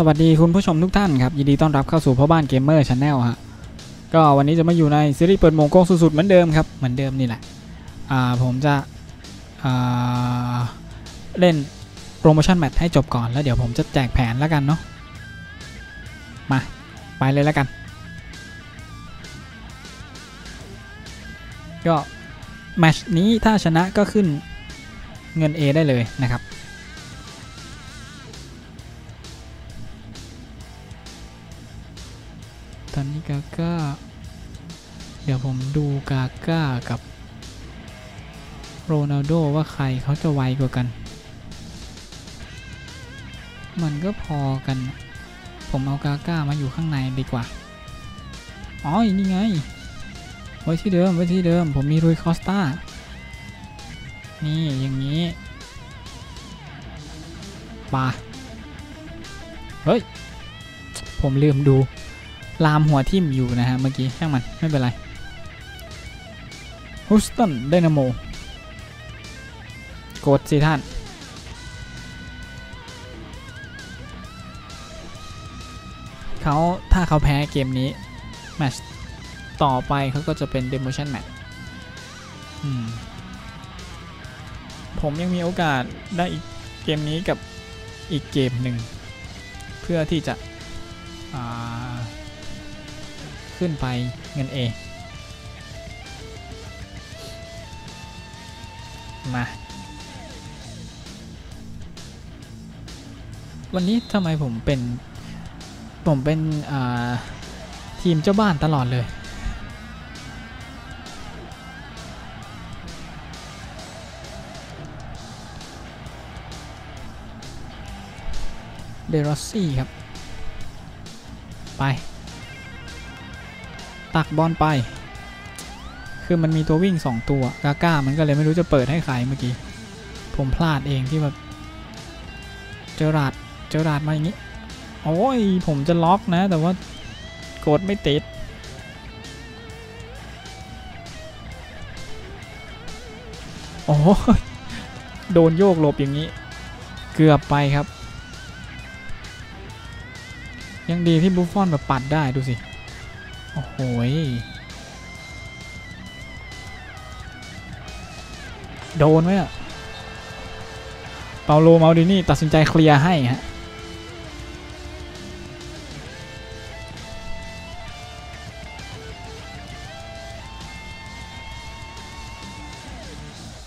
สวัสดีคุณผู้ชมทุกท่านครับ ยินดีต้อนรับเข้าสู่พ่อบ้านเกมเมอร์ชาแนลฮะก็วันนี้จะมาอยู่ในซีรีส์เปิดโมงโก้สุดๆเหมือนเดิมครับ เหมือนเดิมนี่แหละอ่าผมจะอ่าเล่นโปรโมชั่นแมตช์ให้จบก่อนแล้วเดี๋ยวผมจะแจกแผนแล้วกันเนาะมา ไปเลยแล้วกัน ก็แมตช์นี้ถ้าชนะก็ขึ้นเงิน A ได้เลยนะครับ อนนี้กาก้า เดี๋ยวผมดูกาก้ากับโรนัลโดว่าใครเขาจะไวกว่ากัน มันก็พอกัน ผมเอากาก้ามาอยู่ข้างในดีกว่า อ๋อ นี่ไง ไว้ที่เดิม ไว้ที่เดิม ผมมีรุยคอสตานี่อย่างนี้ปาเฮ้ย ผมลืมดู ลามหัวทิ่มอยู่นะฮะเมื่อกี้ช่างมันไม่เป็นไรฮ o สตันไดนาโมกดสิท่าน เขาถ้าเขาแพ้เกมนี้แมตช์ต่อไปเขาก็จะเป็น Demotion Match อืมผมยังมีโอกาสได้อีกเกมนี้กับอีกเกมหนึ่ง เพื่อที่จะ ขึ้นไปเงิน A มา วันนี้ทำไมผมเป็น ผมเป็นทีมเจ้าบ้านตลอดเลย เดรอสซี่ครับ ไป ตักบอลไป คือมันมีตัววิ่ง 2 ตัวกาก้ามันก็เลยไม่รู้จะเปิดให้ใครเมื่อกี้ ผมพลาดเองที่แบบ เจอราดเจอราดมาอย่างนี้ โอ้ย ผมจะล็อกนะ แต่ว่ากดไม่ติดโอ้โดนโยกหลบอย่างนี้ เกือบไปครับ ยังดีที่บุฟฟอนแบบปัดได้ดูสิ โอ้โหโดนไหมอะเปาโลมาดินี่ตัดสินใจเคลียร์ให้ฮะ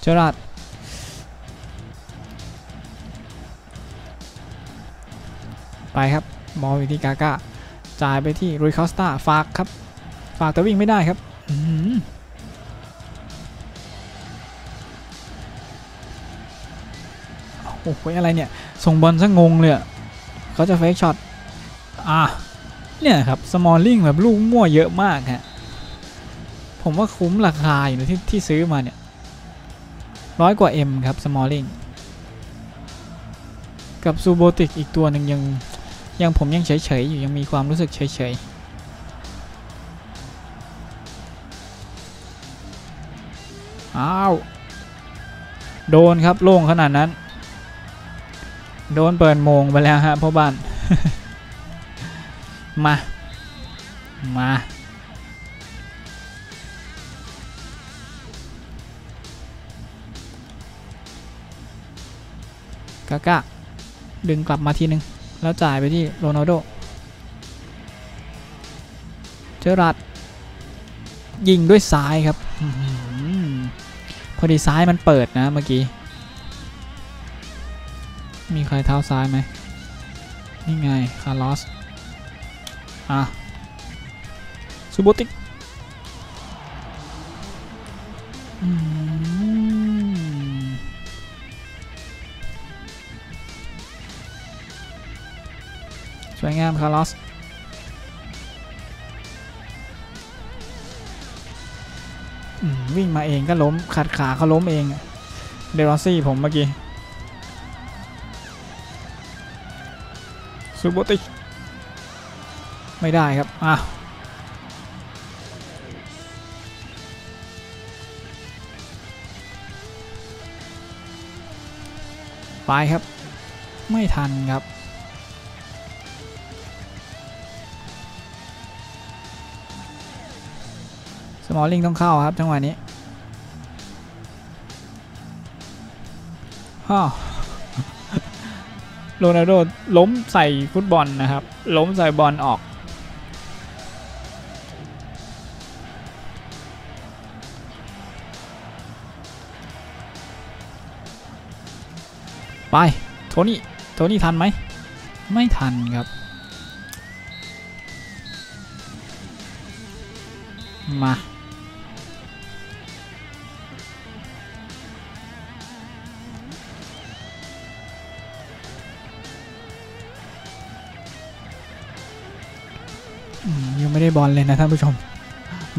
เจอราดไปครับบอลอยู่ที่กาก้าจ่ายไปที่รุยคอสตาฝากครับ ฝากแต่วิ่งไม่ได้ครับอื้อหือโอ้โหอะไรเนี่ย ส่งบอลซะงงเลยเขาจะเฟกช็อต อะ เนี่ยครับ สมอลลิงแบบลูกมั่วเยอะมากฮะ ผมว่าคุ้มราคาอยู่นะที่ที่ซื้อมาเนี่ย ร้อยกว่า M ครับ สมอลลิง กับซูโบติกอีกตัวหนึ่งยัง ยังผมยังเฉยๆอยู่ยังมีความรู้สึกเฉยๆ อ้าว โดนครับโล่งขนาดนั้น โดนเปิดโมงไปแล้วฮะพ่อบ้าน มา มากาก้าดึงกลับมาทีนึง แล้วจ่ายไปที่โรนัลโด เจอรัดยิงด้วยซ้ายครับ พอดีซ้ายมันเปิดนะเมื่อกี้ มีใครเท้าซ้ายไหม นี่ไง คาร์ลอส อะซูโบติกสวยงามคาร์ลอส วิ่งมาเองก็ล้มขัดขาเขาล้มเองเดรอซี่ผมเมื่อกี้ซูโบติไม่ได้ครับอ้าวไปครับ ไม่ทันครับ มอลลิงต้องเข้าครับจังหวะนี้ฮ่าโรนัลโดล้มใส่ฟุตบอลนะครับ ล้มใส่บอลออก ไป โทนี่ โทนี่ทันไหม ไม่ทันครับ มา ไม่ได้บอลเลยนะท่านผู้ชม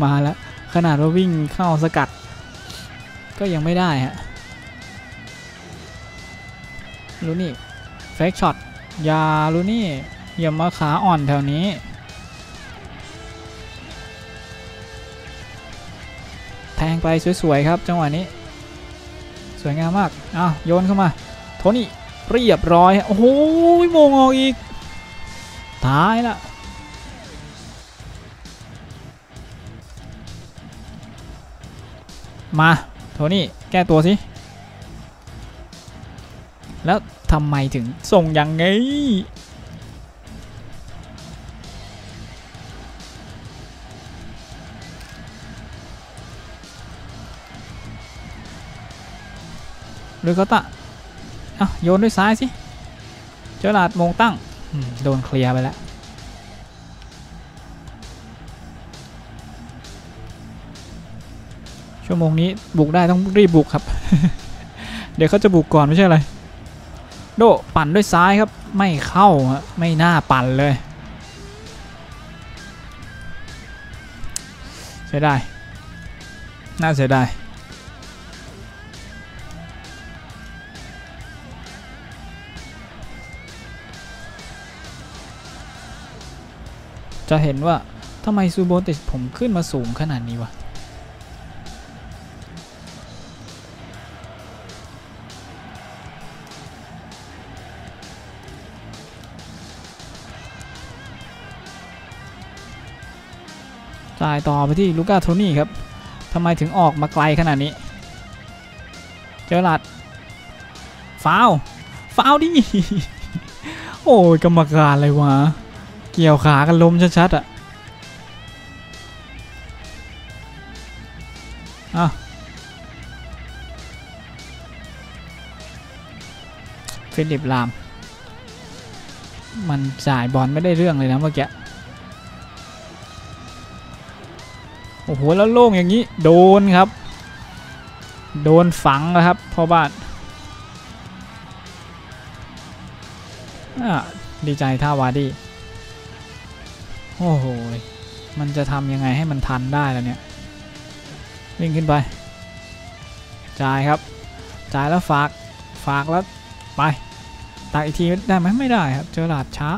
มาแล้ว ขนาดว่าวิ่งเข้าสกัด ก็ยังไม่ได้ฮะลูนี่เฟกช็อตยาลูนี่อย่ามาขาอ่อนแถวนี้ แทงไปสวยๆครับจังหวะนี้ สวยงามมากอ้าวโยนเข้ามา โทนี่เรียบร้อย โอ้โหโมงออกอีก ตายละ มาโทนี่แก้ตัวสิ แล้วทำไมถึงส่งอย่างไงหรือเขาตะอะโยนด้วยซ้ายสิ เจอหลาดมงตั้ง โดนเคลียร์ไปแล้ว ชั่วโมงนี้บุกได้ต้องรีบบุกครับ เดี๋ยวเขาจะบุกก่อนไม่ใช่อะไร โดปั่นด้วยซ้ายครับ ไม่เข้าฮะไม่น่าปั่นเลยเสียดายน่าเสียดายจะเห็นว่าทำไมซูโบติผมขึ้นมาสูงขนาดนี้วะายต่อไปที่ลูก้าโทนี่ครับทำไมถึงออกมาไกลขนาดนี้ เจอหลัดฟาวฟาวดิ โอ้ยกรรมการอะไรวะ เกี่ยวขากันล้มชัดๆอะอะฟิลิปลาม มันจ่ายบอลไม่ได้เรื่องเลยนะเมื่อกี้ โอ้โหแล้วโล่งอย่างนี้โดนครับ โดนฝังแล้วครับพ่อบ้านดีใจท่าวาดีโอ้โห มันจะทำยังไงให้มันทันได้แล้วเนี่ย วิ่งขึ้นไป จ่ายครับ จ่ายแล้วฝาก ฝากแล้วไปตักอีกทีได้ไหมไม่ได้ครับ เจอหลาดช้า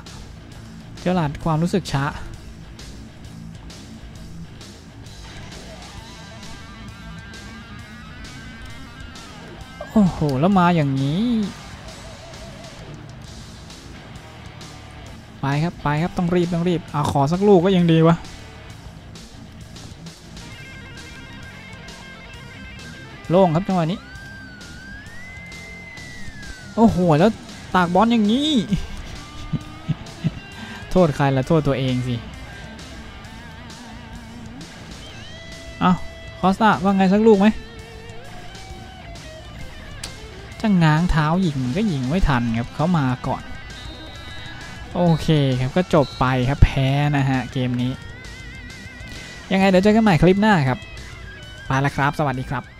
เจอหลาดความรู้สึกช้า โอ้โห แล้วมาอย่างนี้ ไปครับ ไปครับ ต้องรีบ ต้องรีบเอาขอสักลูกก็ยังดีวะ โล่งครับจังหวะนี้ โอ้โห แล้วตากบอลอย่างนี้ โทษใครละโทษตัวเองสิ เอาคอสตาว่าไงสักลูกไหม จะง้างเท้ายิงก็ยิงไม่ทันครับเขามาก่อน โอเคครับก็จบไปครับแพ้นะฮะเกมนี้ ยังไงเดี๋ยวเจอกันใหม่คลิปหน้าครับไปละครับ สวัสดีครับ